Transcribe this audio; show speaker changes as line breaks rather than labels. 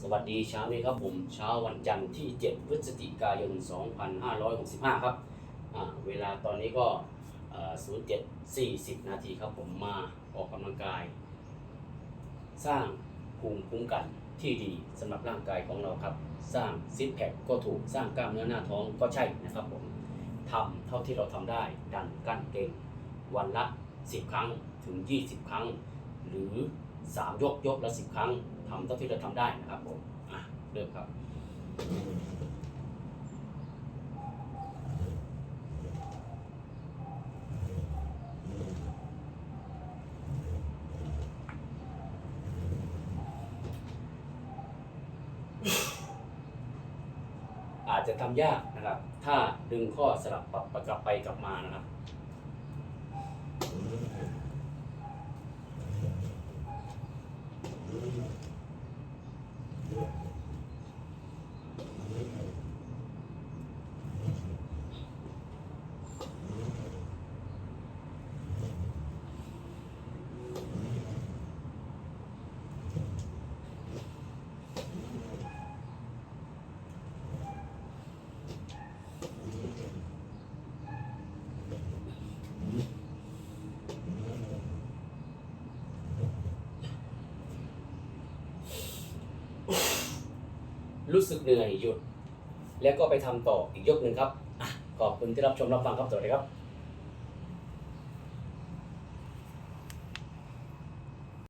สวัสดีเช้านี้ครับผมเช้าวันจันทร์ที่ 7 พฤศจิกายน 2565 ครับอ่าเวลาตอนนี้ก็เอ่อ07.40 นาทีครับผมมาออกกำลังกาย สร้างภูมิคุ้มกันที่ดีสำหรับร่างกายของเราครับ สร้างซิทแพคก็ถูกสร้างกล้ามเนื้อหน้าท้องก็ใช่นะครับผมทำเท่าที่เราทำได้ ดันกั้นเก่ง วันละ 10 ครั้งถึง 20 ครั้ง หรือ 3ยกยกละ10ครั้งทำเท่าที่เราทำได้นะครับผมอะเริ่มครับอาจจะทำยากนะครับ ถ้าดึงข้อสลับปรับกลับไปกลับมานะครับ รู้สึกเหนื่อยหยุด แล้วก็ไปทำต่ออีกยกหนึ่งครับอขอบคุณที่รับชมรับฟังครับสวัสดีครับ